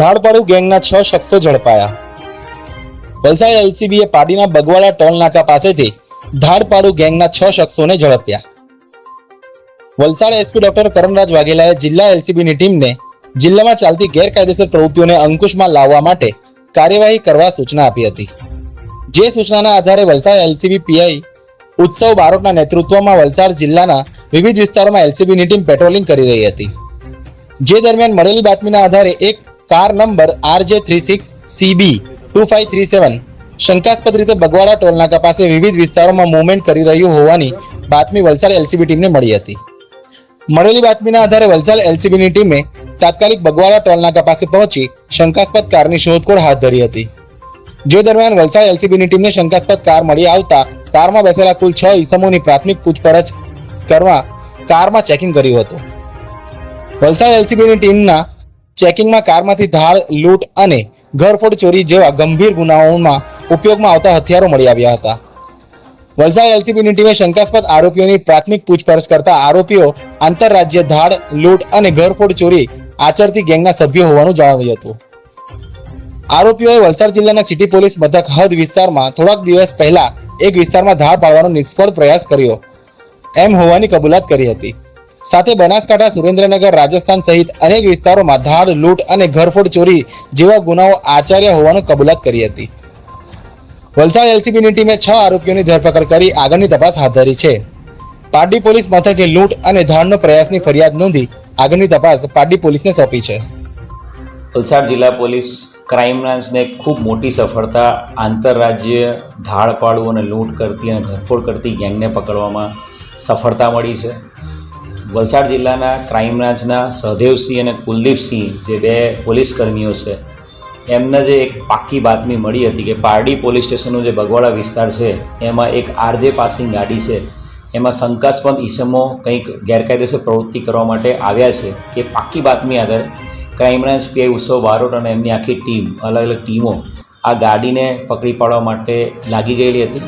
ધાડપાડુ ગેંગના છ શખ્સો ઝડપાયા. વલસાડ એલસીબીએ પાડીના બગવાડા ટોલ નાકા પાસેથી ધાડપાડુ ગેંગના છ શખ્સોને ઝડપ્યા. વલસાડ એસપી ડોક્ટર કરમરાજ વાઘેલાએ જિલ્લા એલસીબીની ટીમને જિલ્લામાં ચાલતી ગેરકાયદેસર પ્રવૃત્તિઓને અંકુશમાં લાવવા માટે કાર્યવાહી કરવા સૂચના આપી હતી. જે સૂચનાના આધારે વલસાડ એલસીબી પીઆઈ ઉત્સવ બારોટના નેતૃત્વમાં વલસાડ જિલ્લાના વિવિધ વિસ્તારોમાં એલસીબીની ટીમ પેટ્રોલિંગ કરી રહી હતી. જે દરમિયાન મળેલી બાતમીના આધારે એક car number RJ three six CB two five three seven. શંકાસ્પદ રીતે બગવાડા ટોલનાકા પાસે વિવિધ વિસ્તારોમાં મૂવમેન્ટ કરી રહ્યું હોવાની બાતમી વલસાડ એલસીબી ટીમને મળી હતી. મળેલી બાતમીના આધારે વલસાડ એલસીબીની ટીમે તાત્કાલિક બગવાડા ટોલનાકા પાસે પહોંચી શંકાસ્પદ કારની શોધખોળ હાથ ધરી હતી. જે દરમિયાન વલસાડ એલસીબીની ટીમને શંકાસ્પદ કાર મળી આવતા કારમાં બેસેલા કુલ છ ઈસમોની પ્રાથમિક પૂછપરછ કરવા કારમાં ચેકિંગ કર્યું હતું. વલસાડ એલસીબીની ટીમના ચેકિંગમાં કારમાંથી ધાડ, લૂંટ અને ઘરફોડ ચોરી જેવા ગંભીર ગુનાઓમાં ઉપયોગમાં આવતા હથિયારો મળી આવ્યા હતા. વલસાડ એલસીબીની ટીમે શંકાસ્પદ આરોપીઓની પ્રાથમિક પૂછપરછ કરતા આરોપીઓ આંતરરાજ્ય ધાડ, લૂંટ અને ઘરફોડ ચોરી આચરતી ગેંગના સભ્યો હોવાનું જણાવ્યું હતું. આરોપીઓએ વલસાડ જિલ્લાના સિટી પોલીસ મથક હદ વિસ્તારમાં થોડાક દિવસ પહેલા એક વિસ્તારમાં ધાડ પાડવાનો નિષ્ફળ પ્રયાસ કર્યો. એમ હોવાની કબૂલાત કરી હતી. સાથે બનાસકાંઠા, સુરેન્દ્રનગર, રાજસ્થાન સહિત અનેક વિસ્તારોમાં ધાડ, લૂંટ અને ઘરફોડ ચોરી જેવા ગુનાઓ આચાર્ય હોવાનું કબૂલાત કરી હતી. વલસાડ એલસીબીની ટીમે છ આરોપીઓની ધરપકડ કરી આગળની તપાસ હાથ ધરી છે. પારડી પોલીસ મથકે લૂંટ અને ધાડનો પ્રયાસની ફરિયાદ નોંધી આગળની તપાસ પારડી પોલીસને સોંપી છે. વલસાડ જિલ્લા પોલીસ ક્રાઇમ બ્રાન્ચને ખૂબ મોટી સફળતા આંતરરાજ્ય ધાડ પાડવું અને લૂંટ કરતી અને ઘરફોડ કરતી ગેંગને પકડવામાં સફળતા મળી છે. વલસાડ જિલ્લાના ક્રાઇમ બ્રાન્ચના સહદેવસિંહ અને કુલદીપસિંહ, જે બે પોલીસ કર્મીઓ છે, એમને જે એક પાક્કી બાતમી મળી હતી કે પારડી પોલીસ સ્ટેશનનો જે બગવાડા વિસ્તાર છે, એમાં એક આરજે પાસિંગ ગાડી છે, એમાં શંકાસ્પદ ઈસમો કંઈક ગેરકાયદેસર પ્રવૃત્તિ કરવા માટે આવ્યા છે, એ પાક્કી બાતમી આગળ ક્રાઇમ બ્રાન્ચ પીઆઈ ઉત્સવ બારોટ અને એમની આખી ટીમ, અલગ અલગ ટીમો આ ગાડીને પકડી પાડવા માટે લાગી ગયેલી હતી.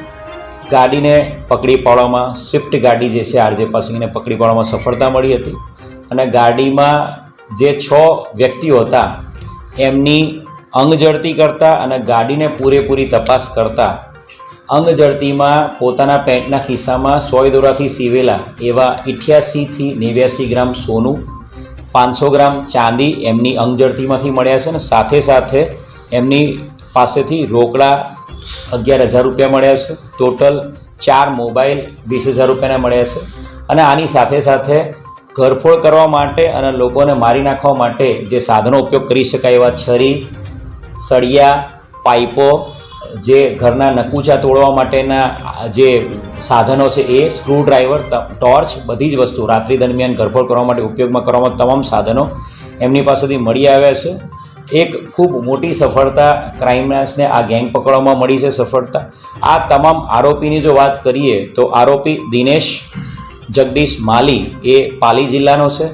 ગાડીને પકડી પાડવામાં સ્વિફ્ટ ગાડી જે છે આરજે પાસિંગને પકડી પાડવામાં સફળતા મળી હતી. અને ગાડીમાં જે છ વ્યક્તિઓ હતા, એમની અંગ જડતી કરતા અને ગાડીને પૂરેપૂરી તપાસ કરતા, અંગ જડતીમાં પોતાના પેન્ટના ખિસ્સામાં સોય દોરાથી સીવેલા એવા ઇઠ્યાસીથી નેવ્યાસી ગ્રામ સોનું, પાંચસો ગ્રામ ચાંદી એમની અંગ જડતીમાંથી મળ્યા છે અને સાથે સાથે એમની પાસેથી રોકડા અગિયાર હજાર રૂપિયા મળ્યા છે. ટોટલ ચાર મોબાઈલ વીસ હજાર રૂપિયાના મળ્યા છે. અને આની સાથે સાથે ઘરફોડ કરવા માટે અને લોકોને મારી નાખવા માટે જે સાધનો ઉપયોગ કરી શકાય એવા છરી, સળિયા, પાઇપો, જે ઘરના નકુચા તોડવા માટેના જે સાધનો છે એ સ્ક્રૂડ્રાઈવર ટોર્ચ બધી જ વસ્તુ રાત્રિ દરમિયાન ઘરફોડ કરવા માટે ઉપયોગમાં કરવામાં તમામ સાધનો એમની પાસેથી મળી આવ્યા છે. એક ખૂબ મોટી સફળતા ક્રાઇમ બ્રાન્ચને આ ગેંગ પકડવામાં મળી છે સફળતા. આ તમામ આરોપીની જો વાત કરીએ તો આરોપી દિનેશ જગદીશ માલી એ પાલી જિલ્લાનો છે,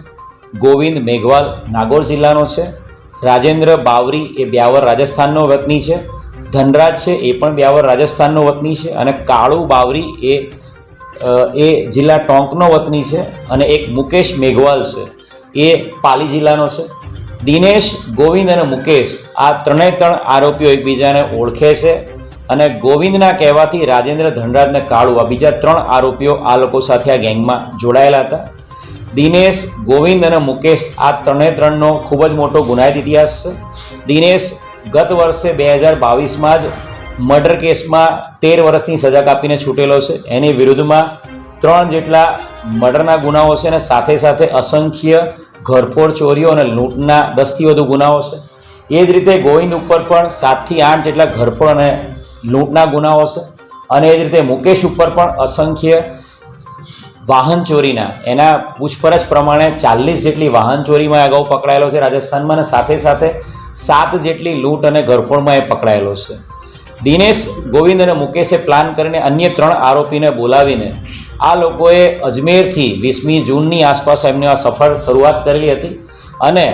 ગોવિંદ મેઘવાલ નાગોર જિલ્લાનો છે, રાજેન્દ્ર બાવરી એ બ્યાવર રાજસ્થાનનો વતની છે, ધનરાજ છે એ પણ બ્યાવર રાજસ્થાનનો વતની છે અને કાળુ બાવરી એ એ જિલ્લા ટોંકનો વતની છે અને એક મુકેશ મેઘવાલ છે એ પાલી જિલ્લાનો છે. દિનેશ, ગોવિંદ અને મુકેશ આ ત્રણેય ત્રણ આરોપીઓ એકબીજાને ઓળખે છે અને ગોવિંદના કહેવાથી રાજેન્દ્ર ધનરાજને કાળુ આ બીજા ત્રણ આરોપીઓ આ લોકો સાથે આ ગેંગમાં જોડાયેલા હતા. દિનેશ, ગોવિંદ અને મુકેશ આ ત્રણે ત્રણનો ખૂબ જ મોટો ગુનાહિત ઇતિહાસ છે. દિનેશ ગત વર્ષે બે હજાર બાવીસમાં જ મર્ડર કેસમાં તેર વર્ષની સજા કાપીને છૂટેલો છે. એની વિરુદ્ધમાં ત્રણ જેટલા મર્ડરના ગુનાઓ છે અને સાથે સાથે અસંખ્ય ઘરફોડ ચોરીઓ અને લૂંટના દસથી વધુ ગુનાઓ છે. એ જ રીતે ગોવિંદ ઉપર પણ સાતથી આઠ જેટલા ઘરફોડ અને લૂંટના ગુનાઓ છે. અને એ જ રીતે મુકેશ ઉપર પણ અસંખ્ય વાહન ચોરીના. એના પૂછપરછ પ્રમાણે ચાલીસ જેટલી વાહન ચોરીમાં અગાઉ પકડાયેલો છે રાજસ્થાનમાં અને સાથે સાથે સાત જેટલી લૂંટ અને ઘરફોડમાં એ પકડાયેલો છે. દિનેશ ગોવિંદ અને મુકેશે પ્લાન કરીને અન્ય ત્રણ આરોપીને બોલાવીને આ લોકોએ અજમેરથી વીસમી જૂનની આસપાસ એમની આ સફળ શરૂઆત કરેલી હતી અને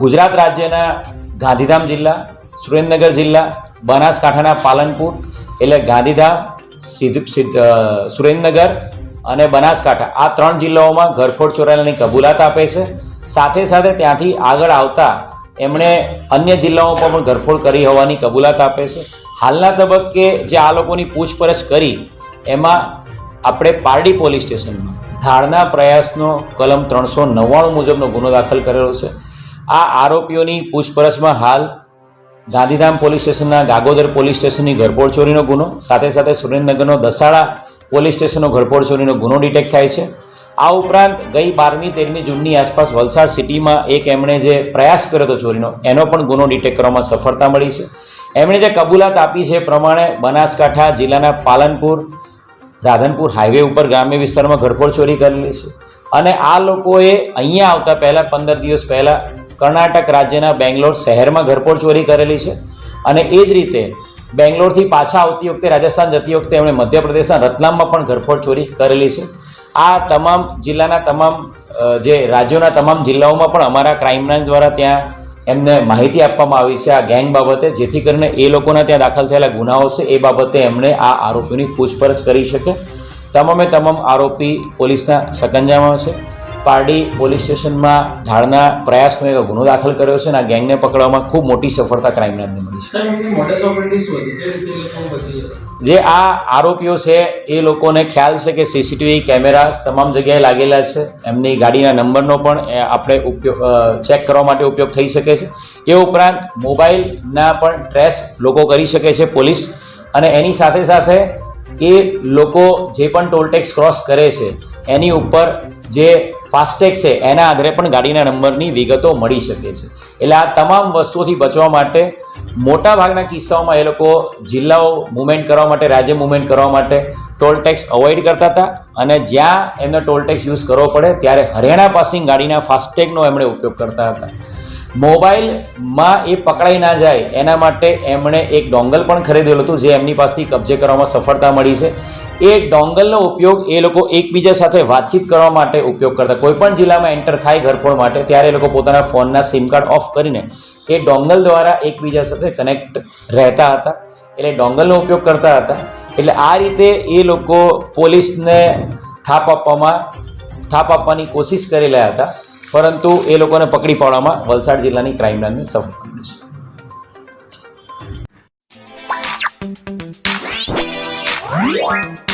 ગુજરાત રાજ્યના ગાંધીધામ જિલ્લા, સુરેન્દ્રનગર જિલ્લા, બનાસકાંઠાના પાલનપુર એટલે ગાંધીધામ, સિદ્ધ સિદ્ધ સુરેન્દ્રનગર અને બનાસકાંઠા. આ ત્રણ જિલ્લાઓમાં ઘરફોડ ચોરાયેલાની કબૂલાત આપે છે. સાથે સાથે ત્યાંથી આગળ આવતા એમણે અન્ય જિલ્લાઓમાં પણ ઘરફોડ કરી હોવાની કબૂલાત આપે છે. હાલના તબક્કે જે આ લોકોની પૂછપરછ કરી, એમાં આપણે પારડી પોલીસ સ્ટેશનમાં ધારના પ્રયાસનો કલમ ત્રણસો નવ્વાણું મુજબનો ગુનો દાખલ કરેલો છે. આ આરોપીઓની પૂછપરછમાં હાલ ગાંધીધામ પોલીસ સ્ટેશનના ગાગોદર પોલીસ સ્ટેશનની ઘરફોડ ચોરીનો ગુનો, સાથે સાથે સુરેન્દ્રનગરનો દસાડા પોલીસ સ્ટેશનનો ઘરફોડ ચોરીનો ગુનો ડિટેક્ટ થાય છે. આ ઉપરાંત ગઈ બારમી તેરમી જૂનની આસપાસ વલસાડ સિટીમાં એક એમણે જે પ્રયાસ કર્યો હતો ચોરીનો, એનો પણ ગુનો ડિટેક્ટ કરવામાં સફળતા મળી છે. એમણે જે કબૂલાત આપી છે એ પ્રમાણે બનાસકાંઠા જિલ્લાના પાલનપુર રાધનપુર હાઈવે ઉપર ગ્રામ્ય વિસ્તારમાં ઘરફોડ ચોરી કરેલી છે. અને આ લોકોએ અહીંયા આવતા પહેલાં પંદર દિવસ પહેલાં કર્ણાટક રાજ્યના બેંગ્લોર શહેરમાં ઘરફોડ ચોરી કરેલી છે. અને એ જ રીતે બેંગ્લોરથી પાછા આવતી વખતે, રાજસ્થાન જતી વખતે એમણે મધ્યપ્રદેશના રતલામમાં પણ ઘરફોડ ચોરી કરેલી છે. આ તમામ જિલ્લાના તમામ જે રાજ્યોના તમામ જિલ્લાઓમાં પણ અમારા ક્રાઇમ બ્રાન્ચ દ્વારા ત્યાં એમને માહિતી આપવામાં આવી છે આ ગેંગ બાબતે, જેથી કરીને એ લોકોના ત્યાં દાખલ થયેલા ગુનાઓ છે, એ બાબતે એમણે આ આરોપીની પૂછપરછ કરી શકે. તમામે તમામ આરોપી પોલીસના સકંજામાં છે. પારડી પોલીસ સ્ટેશનમાં ઝાડના પ્રયાસનો એક ગુનો દાખલ કર્યો છે અને આ ગેંગને પકડવામાં ખૂબ મોટી સફળતા ક્રાઇમ બ્રાન્ચને મળી છે. જે આ આરોપીઓ છે એ લોકોને ખ્યાલ છે કે સીસીટીવી કેમેરા તમામ જગ્યાએ લાગેલા છે. એમની ગાડીના નંબરનો પણ એ આપણે ઉપયોગ ચેક કરવા માટે ઉપયોગ થઈ શકે છે. એ ઉપરાંત મોબાઈલના પણ ટ્રેસ લોકો કરી શકે છે પોલીસ. અને એની સાથે સાથે એ લોકો જે પણ ટોલટેક્સ ક્રોસ કરે છે એની ઉપર જે ફાસ્ટેગ છે, એના આધારે પણ ગાડીના નંબરની વિગતો મળી શકે છે. એટલે આ તમામ વસ્તુઓથી બચવા માટે મોટા ભાગના કિસ્સાઓમાં એ લોકો જિલ્લાઓ મુવમેન્ટ કરવા માટે, રાજ્ય મુવમેન્ટ કરવા માટે ટોલ ટેક્સ અવોઇડ કરતા હતા અને જ્યાં એમને ટોલ ટેક્સ યુઝ કરવો પડે ત્યારે હરિયાણા પાસિંગ ગાડીના ફાસ્ટેગનો એમણે ઉપયોગ કરતા હતા. મોબાઈલમાં એ પકડાઈ ના જાય, એના માટે એમણે એક ડોંગલ પણ ખરીદેલું હતું, જે એમની પાસેથી કબજે કરવામાં સફળતા મળી છે. એ ડોંગલનો ઉપયોગ એ લોકો એકબીજા સાથે વાતચીત કરવા માટે ઉપયોગ કરતા. કોઈ પણ જિલ્લામાં એન્ટર થાય ઘરફોડ માટે, ત્યારે એ લોકો પોતાના ફોનના સિમ કાર્ડ ઓફ કરીને એ ડોંગલ દ્વારા એકબીજા સાથે કનેક્ટ રહેતા હતા. એટલે ડોંગલનો ઉપયોગ કરતા હતા. એટલે આ રીતે એ લોકો પોલીસને થાપ આપવામાં, થાપ આપવાની કોશિશ કરી રહ્યા હતા. પરંતુ એ લોકોને પકડી પાડવામાં વલસાડ જિલ્લાની ક્રાઇમ બ્રાન્ચને સફળ મળી છે